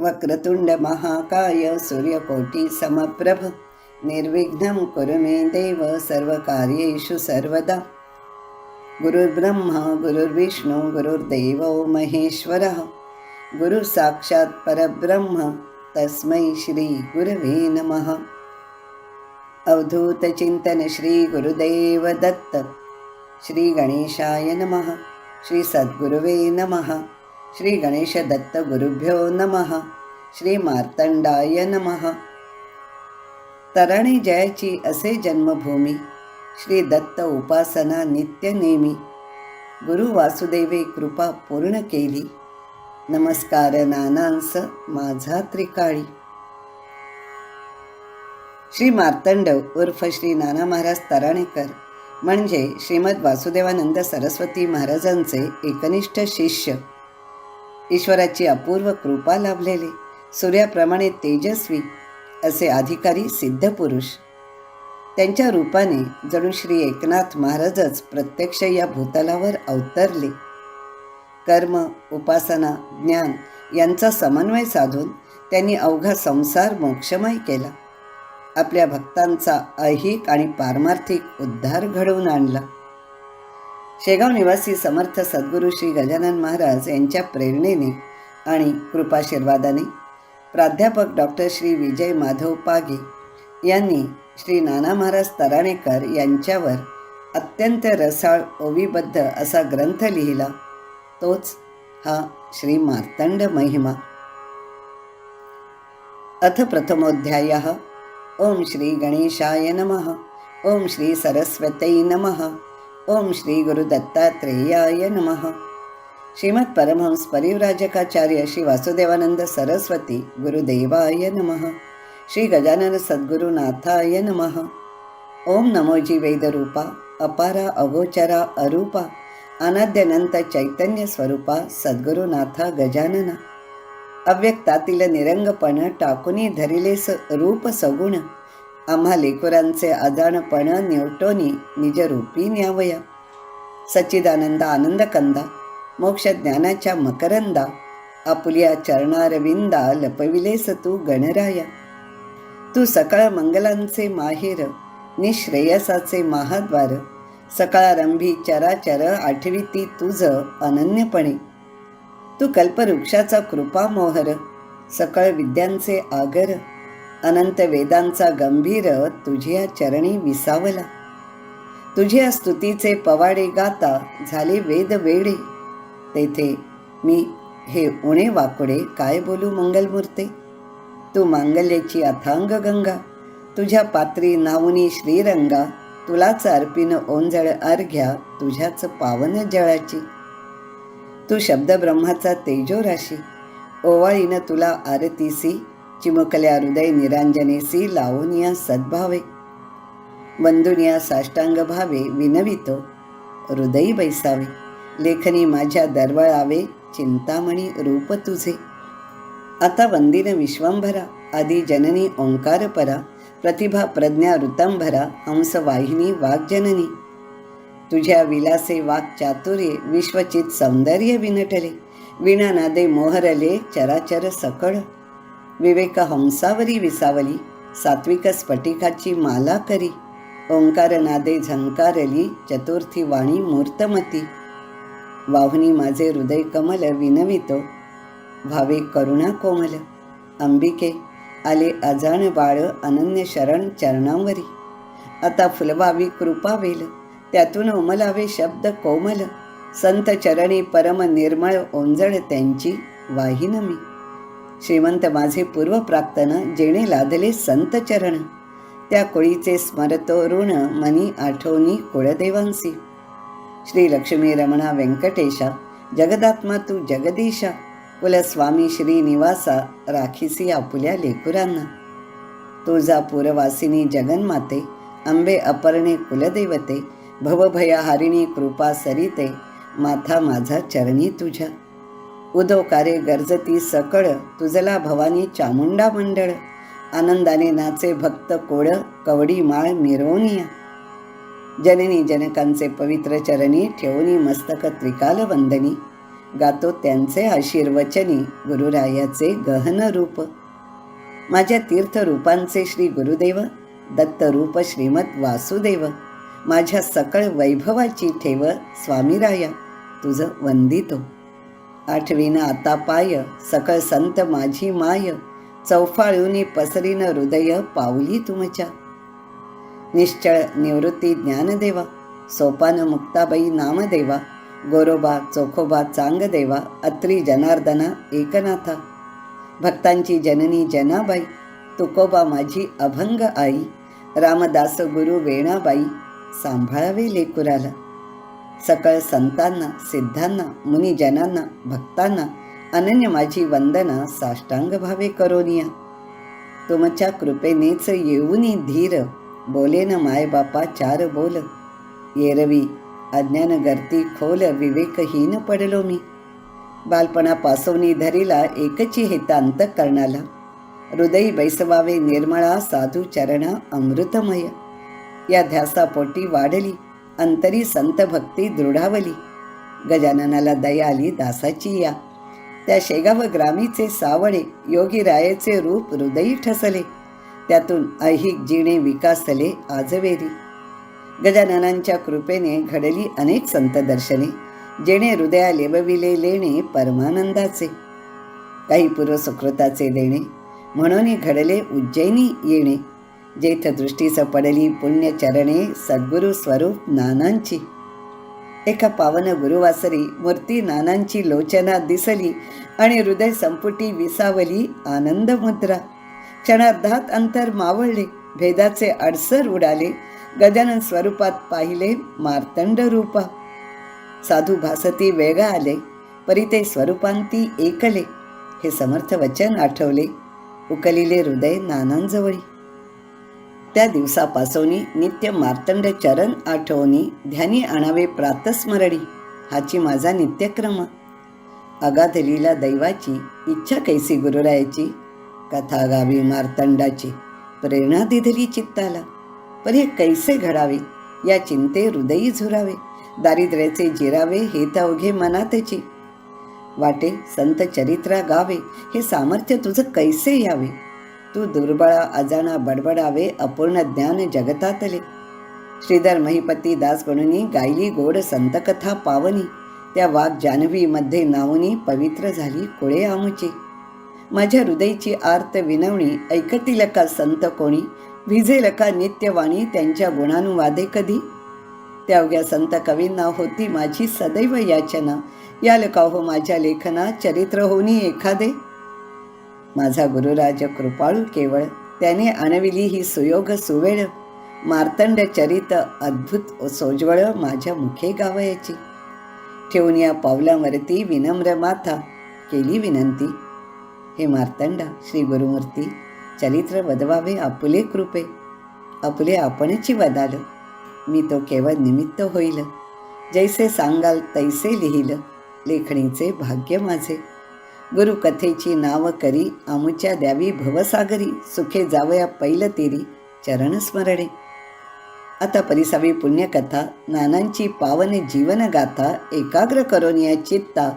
वक्रतुण्डमहाकाय सूर्यकोटिसमप्रभ निर्विघ्नं कुरु मे देव सर्वकार्येषु सर्वदा। गुरुर्ब्रह्मा गुरुर्विष्णु गुरुर्देवो महेश्वरः। गुरुसाक्षात्परब्रह्म तस्मै श्रीगुरवे नमः। अवधूतचिन्तनश्रीगुरुदेवदत्त श्रीगणेशाय नमः। श्रीसद्गुरुवे नमः। श्री गणेश दत्त गुरुभ्यो नमः। श्री मार्तंडाय नमः। तराणी जयाची असे जन्मभूमी। श्री दत्त उपासना नित्य नेमी। गुरु वासुदेवे कृपा पूर्ण केली। नमस्कार नानांस माझा त्रिकाळी। श्री मार्तंड उर्फ श्री नाना महाराज तराणेकर म्हणजे श्रीमद वासुदेवानंद सरस्वती महाराजांचे एकनिष्ठ शिष्य। ईश्वराची अपूर्व कृपा लाभलेले. सूर्याप्रमाणे तेजस्वी असे अधिकारी सिद्धपुरुष त्यांच्या रूपाने जणू श्री एकनाथ महाराजच प्रत्यक्ष या भूतलावर अवतरले. कर्म उपासना ज्ञान यांचा समन्वय साधून त्यांनी अवघा संसार मोक्षमय केला. आपल्या भक्तांचा ऐहिक आणि पारमार्थिक उद्धार घडवून आणला. शेगाव निवासी समर्थ सद्गुरू श्री गजानन महाराज यांच्या प्रेरणेने आणि कृपाशीर्वादाने प्राध्यापक डॉक्टर श्री विजय माधव पागे यांनी श्री नाना महाराज तराणेकर यांच्यावर अत्यंत रसाळ ओवीबद्ध असा ग्रंथ लिहिला. तोच हा श्री मार्तंड महिमा. अथ प्रथमोध्याय. ओम श्री गणेशाय नमः. ओम श्री सरस्वती नमः. ओम श्री गुरुदत्तात्रेयाय नमः. श्रीमद परमहंस परिव्राजकाचार्य श्री वासुदेवानंद सरस्वती गुरुदेवाय नमः. श्री गजानन सद्गुरुनाथाय नमः. ओम नमोजी वेदरूपा अपारा अगोचरा अरूपा अनाद्यनंत चैतन्य स्वरूपा सद्गुरुनाथा गजानना. अव्यक्तातील निरंगपण टाकुनी धरिलेस रूप सगुण आम्हा लेकरांचे अजाणपण निवटोनी निजरूपी न्यावया. सच्चिदानंद आनंदकंदा मोक्ष ज्ञानाच्या मकरंदा आपुल्या चरणारविंदा लपविलेस तू गणराया. तू सकाळ मंगलांचे माहेर निश्रेयसाचे महाद्वार सकाळारंभी चराचर आठविती तुझ अनन्यपणे. तू कल्पवृक्षाचा कृपा मोहर सकळ विद्यांचे आगर अनंत वेदांचा गंभीर तुझ्या चरणी विसावला. तुझ्या स्तुतीचे पवाडे गाता झाले वेद वेडे. तेथे मी हे उणे वाकडे काय बोलू मंगलमूर्ते? तू मांगल्याची अथांग गंगा. तुझ्या पात्री नावनी श्रीरंगा. तुलाच अर्पिन ओंजळ अर्घ्या तुझ्याच पावन जळाची. तू शब्द ब्रह्माचा तेजो राशी ओवाळीनं तुला आरतीसी चिमुकल्या हृदय निरांजनेसी लावोनिया सद्भावे. बंधुनिया साष्टांग भावे विनवितो हृदयी बैसावे. लेखनी माझ्या दरवळावे चिंतामणी रूप तुझे. आता वंदिन विश्वंभरा आदी जननी ओंकार परा प्रतिभा प्रज्ञा ऋतंभरा हंस वाहिनी वाग्जननी. तुझ्या विलासे वाक चातुर्ये विश्वचित सौंदर्य विनटले. विणानादे मोहरले चराचर सकळ. विवेक हंसावरी विसावली सात्विक स्फटिकाची माला करी ओंकार नादे झंकारली चतुर्थी वाणी मूर्तमती. वाहुनी माझे हृदय कमल विनवितो भावे करुणा कोमल. अंबिके आले अजाण बाळ अनन्य शरण चरणांवरी. आता फुलवावी कृपा वेल त्यातून उमलावे शब्द कोमल. संत चरणी परम निर्मळ ओंजळ त्यांची वाहिन मी श्रीमंत माझे पूर्वप्राप्तन जेणे लादले संत चरण. त्या कोळीचे स्मरतो ऋण मनी आठवणी कुळदेवांसी. श्री लक्ष्मी रमणा व्यंकटेशा जगदात्मा तू जगदीशा कुलस्वामी श्री निवासा राखीसी आपुल्या लेकुरांना. तुळजापूरवासिनी जगन्माते अंबे अपर्णे कुलदेवते भवभयाहारिणी कृपा सरिते माथा माझा चरणी तुझ्या. उदोकारे गरजती सकळ तुझला भवानी चामुंडा मंडळ. आनंदाने नाचे भक्त कोळ कवडी माळ मिरवणी जननी जनकांचे पवित्र चरणी ठेवणी मस्तक त्रिकाल वंदनी. गातो त्यांचे आशीर्वचनी गुरुरायाचे गहन रूप. माझ्या तीर्थरूपांचे श्री गुरुदेव दत्तरूप श्रीमत वासुदेव. माझ्या सकळ वैभवाची ठेव स्वामीराया तुझं वंदितो. आठवीनं आता पाय सकळ संत माझी माय. चौफाळूनी पसरीन हृदय पावली तुमच्या. निश्चळ निवृत्ती ज्ञानदेवा सोपान मुक्ताबाई नामदेवा. गोरोबा चोखोबा चांगदेवा अत्री जनार्दना एकनाथा. भक्तांची जननी जनाबाई तुकोबा माझी अभंग आई. रामदास गुरु वेणाबाई सांभाळावे लेकुराला. सकळ संतांना सिद्धांना मुनिजनांना भक्तांना अनन्य माझी वंदना साष्टांग भावे करोनिया तुमच्या कृपेनेच येऊनी धीर बोलेन मायबापा चार बोल. येरवी अज्ञान गर्ती खोल विवेकहीन पडलो मी. बालपणापासून धरीला एकची हितांत करणाला. हृदय बैसवावे निर्मळा साधू चरणा अमृतमय. या ध्यासापोटी वाढली. अंतरी संत भक्ती दृढावली. गजाननाला दया आली दासाची या. त्या शेगाव ग्रामीचे सावळे योगी रायेचे रूप हृदयी ठसले. त्यातून ऐहिक जिणे विकासले आजवेरी. गजाननांच्या कृपेने घडली अनेक संत दर्शने जेणे हृदया लेवविले लेणे परमानंदाचे. काही पूर्व सुकृताचे देणे म्हणून घडले उज्जैनी येणे. जेथ दृष्टीस पडली पुण्यचरणे सद्गुरु स्वरूप नानांची. एका पावन गुरुवासरी मूर्ती नानांची लोचना दिसली आणि हृदय संपुटी विसावली आनंद मुद्रा. क्षणार्धात अंतर मावळले भेदाचे अडसर उडाले गजानन स्वरूपात पाहिले मार्तंड रूपा. साधू भासती वेगळा आले परिते स्वरूपांती एकले हे समर्थ वचन आठवले उकलिले हृदय नानांजवळी. त्या दिवसापासून नित्य मार्तंड चरण आठवणी ध्यानी आणावे प्रातस्मरणी. हाची माझा नित्यक्रम. अगाधरीला दैवाची इच्छा कैसी गुरुरायाची कथा गावी मार्तंडाची प्रेरणा दिधली चित्ताला. पण हे कैसे घडावे? या चिंते हृदयी झुरावे. दारिद्र्याचे जिरावे हे तर अवघे मनातची. वाटे संत चरित्रा गावे हे सामर्थ्य तुझं कैसे यावे? तू दुर्बळा अजाणा बडबडावे अपूर्ण ज्ञान जगतातले. श्रीधर महिपती दास गुणुनी गायली गोड संतकथा पावनी. त्या वाघ जान्हवीमध्ये नावनी पवित्र झाली कुळे आमुची. माझ्या हृदयची आर्त विनवणी ऐकतील का संत कोणी? भिजेल का नित्यवाणी त्यांच्या गुणानुवादे कधी? त्या अवघ्या संत कवींना होती माझी सदैव याचना. याल का हो माझ्या लेखना चरित्र होनी एखादे? माझा गुरुराज कृपाळू केवळ. त्याने आणविली ही सुयोग सुवेळ. मार्तंड चरित अद्भुत सोज्वळ माझ्या मुखे गावयाची. ठेवून या पावलांवरती विनम्र माथा केली विनंती. हे मार्तंड श्री गुरुमूर्ती चरित्र वदवावे आपुले कृपे. आपुले आपणची वदाल. मी तो केवळ निमित्त होईल. जैसे सांगाल तैसे लिहिलं. लेखणीचे भाग्य माझे. गुरुकथेची नाव करी आमुच्या द्यावी भवसागरी सुखे जावया पैल तेरी चरणस्मरणे. आता परिसावी पुण्यकथा नानांची पावन जीवनगाथा एकाग्र करून या चित्ता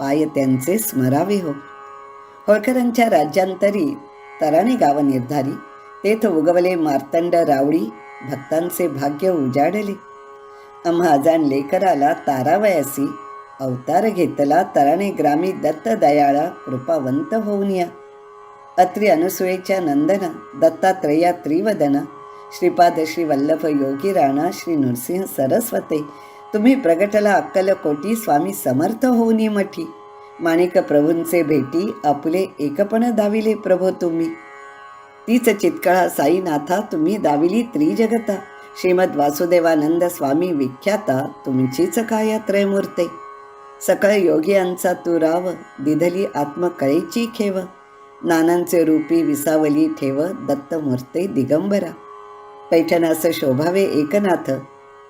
पाय त्यांचे स्मरावे हो. होळकरांच्या राज्यांतरी तराणे गाव निर्धारी तेथ उगवले मार्तंड रावळी भक्तांचे भाग्य उजाडले. आम्हा अजाण लेकराला तारावयासी अवतार घेतला तराणे ग्रामी दत्त दयाळा कृपावंत होऊन या. अत्रि अनुसुयेच्या नंदना दत्तात्रया त्रिवदना श्रीपाद श्री वल्लभ योगी राणा श्री नृसिंह सरस्वते. तुम्ही प्रगटला अक्कल कोटी स्वामी समर्थ होऊनी मठी. माणिक प्रभूंचे भेटी आपुले एकपण दाविले प्रभो तुम्ही. तीच चितकळा साईनाथा तुम्ही दाविली त्रिजगता. श्रीमद वासुदेवानंद स्वामी विख्याता तुमचीच काया त्रयमूर्ते सकळ योगियांचा तू राव दिधली आत्मकळेची खेव. नानांचे रूपी विसावली ठेव दत्तमूर्ते दिगंबरा. पैठणास शोभावे एकनाथ.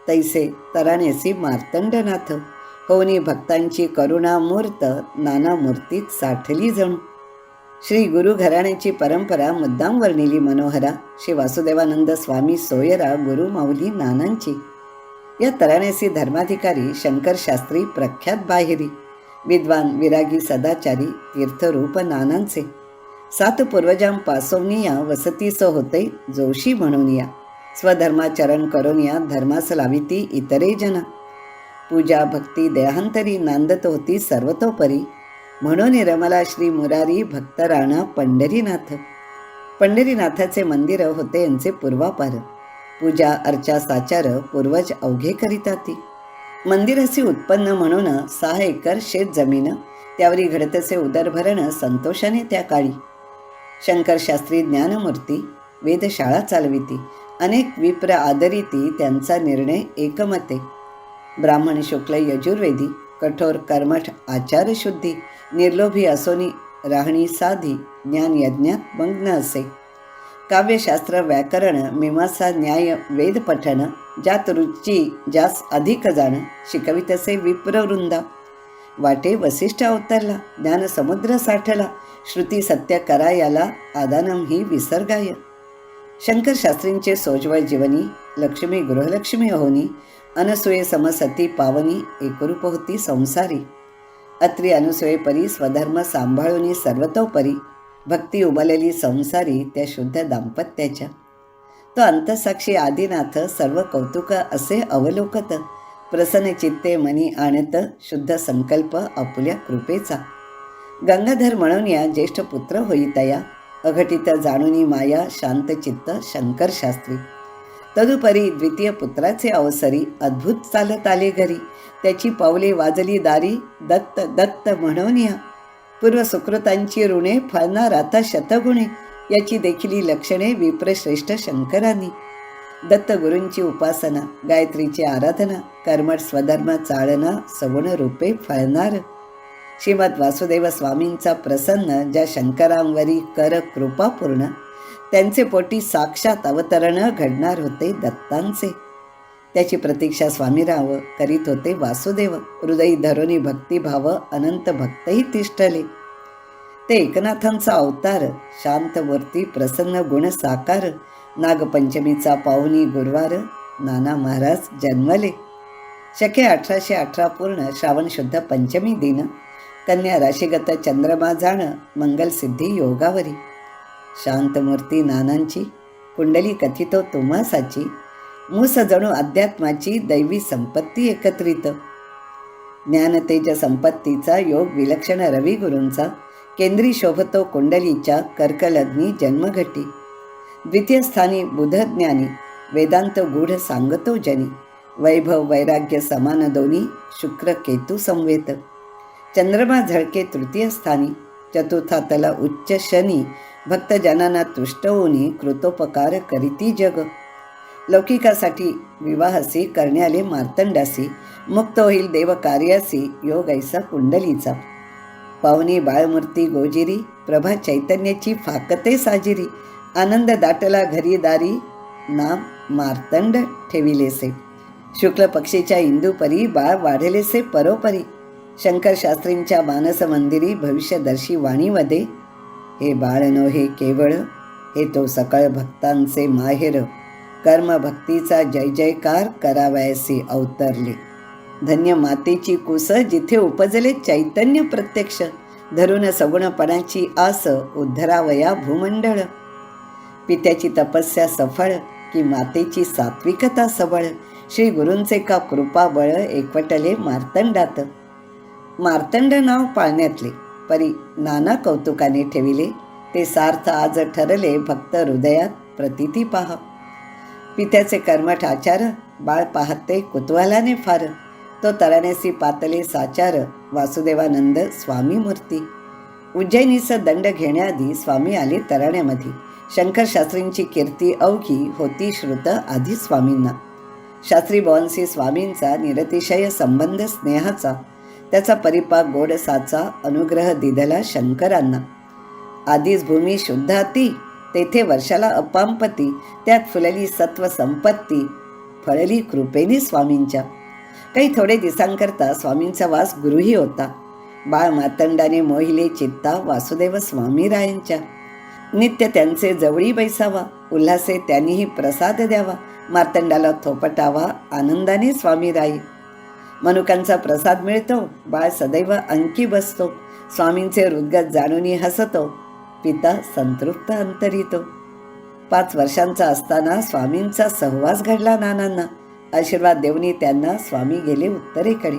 तैसे तराणेसी मार्तंडनाथ. होनी भक्तांची करुणा मूर्त नाना मूर्तीत साठली जणू. श्री गुरु घराण्याची परंपरा मुद्दाम वर्णिली मनोहरा. श्री वासुदेवानंद स्वामी सोयरा गुरुमाऊली नानांची. या तराण्यासी धर्माधिकारी शंकर शास्त्री प्रख्यात बाहेरी विद्वान विरागी सदाचारी तीर्थरूप नानांचे. सात पूर्वजां पासवनी वसतीस होते जोशी म्हणून या. स्वधर्माचरण करून या धर्मास लाविती इतरे जन. पूजा भक्ती देहांतरी नांदत होती सर्वतोपरी. म्हणून रमला श्री मुरारी भक्तराणा पंढरीनाथ. पंढरीनाथाचे मंदिर होते यांचे पूर्वापार. पूजा अर्चा साचार पूर्वज अवघे करीता ती मंदिराचे उत्पन्न म्हणून सहा एकर शेत जमीन त्यावरी घडतसे उदरभरण संतोषाने त्या काळी. शंकरशास्त्री ज्ञानमूर्ती वेधशाळा चालविती. अनेक विप्र आदरिती त्यांचा निर्णय एकमते. ब्राह्मण शुक्ल यजुर्वेदी कठोर कर्मठ आचारशुद्धी निर्लोभी असोनी राहणी साधी ज्ञान यज्ञात मग्न असे. काव्यशास्त्र व्याकरण मीमांसा न्याय वेदपठण ज्यात रुची ज्यास अधिक जाण शिकवितसे विप्रवृंदा वाटे वसिष्ठ अवतरला ज्ञान समुद्र साठला श्रुती सत्य करायाला आदानम ही विसर्गाय. शंकरशास्त्रींचे सोजवळ जीवनी लक्ष्मी गृहलक्ष्मी अहोनी अनसुये समसती पावनी एकरूप होती संसारी. अत्री अनुसुये परी स्वधर्म सांभाळून सर्वतोपरी भक्ती उभारलेली संसारी त्या शुद्ध दाम्पत्याच्या. तो अंतसाक्षी आदिनाथ सर्व कौतुक असे अवलोकत प्रसन्न चित्ते मनी आणत शुद्ध संकल्प आपुल्या कृपेचा. गंगाधर म्हणून या ज्येष्ठ पुत्र होईतया अघटित जाणुनी माया शांत चित्त शंकर शास्त्री. तदुपरी द्वितीय पुत्राचे अवसरी अद्भुत चालत आले घरी. त्याची पावले वाजली दारी दत्त दत्त म्हणून या. पूर्व सुकृतांची ऋणे फळणार आता शतगुणे. याची देखील लक्षणे विप्रश्रेष्ठ शंकरांनी. दत्तगुरूंची उपासना गायत्रीची आराधना कर्मठ स्वधर्म चाळना सगुण रूपे फळणार. श्रीमद वासुदेव स्वामींचा प्रसन्न ज्या शंकरांवरी कर कृपापूर्ण त्यांचे पोटी साक्षात अवतरण घडणार होते दत्तांचे. त्याची प्रतीक्षा स्वामीराव करीत होते वासुदेव. हृदयी धरोनी भक्तिभाव अनंत भक्तही तिष्ठले. ते एकनाथांचा अवतार शांतवर्ती प्रसन्न गुण साकार नागपंचमीचा पाहुणी गुरुवार नाना महाराज जन्मले. शके अठराशे अठरा पूर्ण श्रावण शुद्ध पंचमी दिन कन्या राशीगत चंद्रमा जाण मंगलसिद्धी योगावरी. शांतमूर्ती नानांची कुंडली कथितो तुम्हासाची मूस जणू अध्यात्माची दैवी संपत्ती एकत्रित. ज्ञानतेज संपत्तीचा योग विलक्षण रविगुरूंचा केंद्री शोभतो कुंडलीच्या कर्कलग्नी जन्मघटी. द्वितीय स्थानी बुधज्ञानी वेदांत गूढ सांगतो जनी. वैभव वैराग्य समान दोन्ही शुक्र केतू संवेत. चंद्रमा झळके तृतीय स्थानी चतुर्थातला उच्च शनी. भक्तजनांना तुष्ट होऊनी कृतोपकार करीती जग. लौकिकासाठी विवाहसी करण्याले मार्तंडासी मुक्त होईल देव कार्यासी योग ऐसा कुंडलीचा. पावनी बाळमूर्ती गोजिरी प्रभा चैतन्याची फाकते साजिरी आनंद दाटला घरी दारी नाम मार्तंड ठेविलेसे. शुक्ल पक्षीच्या इंदूपरी बाळ वाढलेसे परोपरी. शंकर शास्त्रींच्या मानस मंदिरी भविष्यदर्शी वाणीमध्ये. हे बाळ नो हे केवळ हे तो सकळ भक्तांचे माहेर. कर्मभक्तीचा जय जयकार करावयासी अवतरले. धन्य मातेची कुस जिथे उपजले चैतन्य प्रत्यक्ष धरून सगुणपणाची आस उद्धरावया भूमंडळ. पित्याची तपस्या सफळ की मातेची सात्विकता सबळ श्री गुरूंचे का कृपाबळ एकवटले मार्तंडात. मार्तंड नाव पाळण्यातले परी नाना कौतुकाने ठेविले ते सार्थ आज ठरले भक्त हृदयात प्रतिती पहा. पित्याचे कर्मठ आचार बाळ पाहते कुतूहलाने फार. तो तराण्यासी पातले साचार वासुदेवानंद स्वामी मूर्ती. उज्जैनीचं दंड घेण्याआधी स्वामी आले तराण्यामध्ये. शंकरशास्त्रींची कीर्ती अवघी होती श्रुत आधी स्वामींना. शास्त्री भवनसी स्वामींचा निरतिशय संबंध स्नेहाचा. त्याचा परिपाक गोडसाचा अनुग्रह दिधला शंकरांना. आधीच भूमी शुद्ध ती तेथे वर्षाला अपांपती त्यात फुलली सत्व संपत्ती फळली कृपेनी स्वामींच्या. काही थोडे दिवसांकरता स्वामींचा वास गुरुही होता. बाळ मातंडाने मोहिले चित्ता वासुदेव स्वामीरायांच्या. नित्य त्यांचे जवळी बैसावा उल्हासे त्यांनीही प्रसाद द्यावा मार्तंडाला थोपटावा आनंदाने स्वामी राई मनुकांचा प्रसाद मिळतो बाळ सदैव अंकी बसतो स्वामींचे हृदगत जाणूनही हसतो. पिता संतृप्त अंतरितो. पाच वर्षांचा असताना स्वामींचा सहवास घडला नानांना. आशीर्वाद देऊनी त्यांना स्वामी गेले उत्तरेकडे.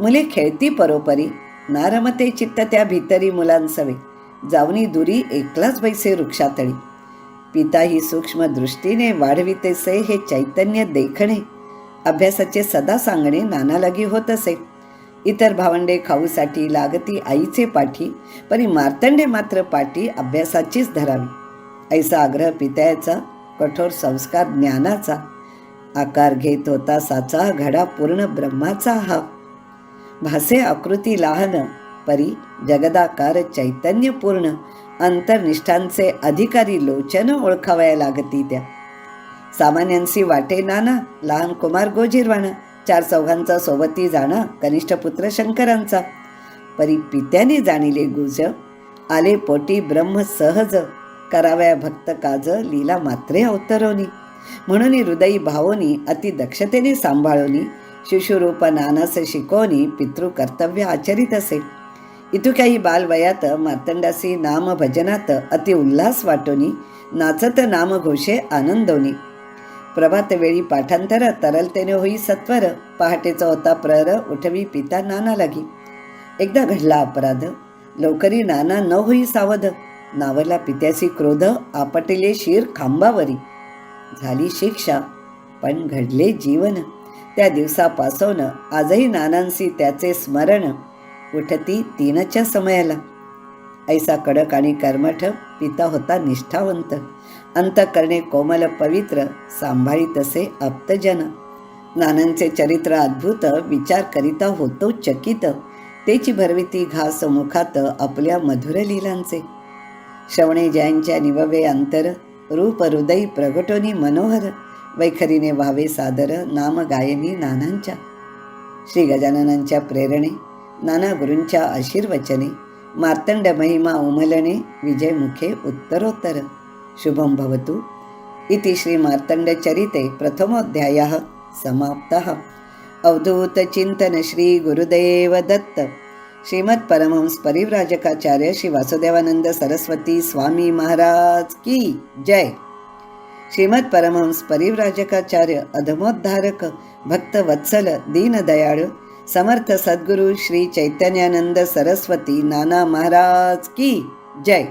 मुले खेळती परोपरी नारमते चित्त त्या भितरी मुलांसवे. जाऊनी दुरी एकलाच बैसे वृक्षातळी. पिता ही सूक्ष्म दृष्टीने वाढवितेसे हे चैतन्य देखणे. अभ्यासाचे सदा सांगणे नानालागी होत असे इतर भावंडे खाऊसाठी लागती आईचे पाठी परी मार्तंडे मात्र पाठी अभ्यासाचीच धरावी. ऐसा आग्रह पित्याचा कठोर संस्कार ज्ञानाचा आकार घेत होता साचा घडा पूर्ण ब्रह्माचा हा. भासे आकृती लहान परी जगदाकार चैतन्यपूर्ण अंतर्निष्ठांचे अधिकारी लोचन ओळखावया लागती त्या. सामान्यांशी वाटे नाना लहान कुमार गोजीरवाणा चार चौघांचा सोबती जाणं कनिष्ठ पुत्र शंकरांचा. परी पित्याने जाणिले गुज आले पोटी ब्रह्म सहज करावया भक्त काज लीला मात्रे अवतरोनी म्हणून हृदयी भावोनी अति दक्षतेने सांभाळोनी शिशुरूप नानास शिकवणी पितृ कर्तव्य आचरित असे. इतुक्याही बालवयात मार्तंडासी नाम भजनात अति उल्हास वाटोनी नाचत नाम घोषे आनंदोनी. प्रभातवेळी पाठांतर तरलतेने होई सत्वर पहाटेचा होता प्रहर उठवी पिता नाना लागी. एकदा घडला अपराध. लवकरी नाना न होई सावध. नावला पित्यासी क्रोध आपटले शिर खांबावरी. झाली शिक्षा पण घडले जीवन. त्या दिवसापासून आजही नानांसी त्याचे स्मरण उठती तीनच्या समयाला. ऐसा कडक आणि कर्मठ पिता होता निष्ठावंत. अंतकरणे कोमल पवित्र सांभाळीत असे आप्तजन. नानांचे चरित्र अद्भुत विचार करिता होतो चकित. तेची भरविती घास मुखात आपल्या मधुर लीलांचे. श्रवणे जयांच्या निववे अंतर रूप हृदयी प्रगटोनी मनोहर. वैखरीने व्हावे सादर नाम गायनी नानांच्या. श्री गजाननांच्या प्रेरणे नाना गुरूंच्या आशीर्वचने. मार्तंड महिमा उमलणे विजयमुखे उत्तरोत्तर। शुभं भवतु। इति श्री मार्तण्डचरिते प्रथमोऽध्यायः समाप्तः। अवधूतचिन्तन श्री गुरुदेव दत्त। परमहंस परिव्राजकाचार्य श्री वासुदेवानंद सरस्वती स्वामी महाराज की जय। श्रीमद परमहंस परिव्राजकाचार्य अधमोद्धारक भक्त वत्सल समर्थ सद्गुरु श्री चैतन्यानंद सरस्वती नाना महाराज की जय.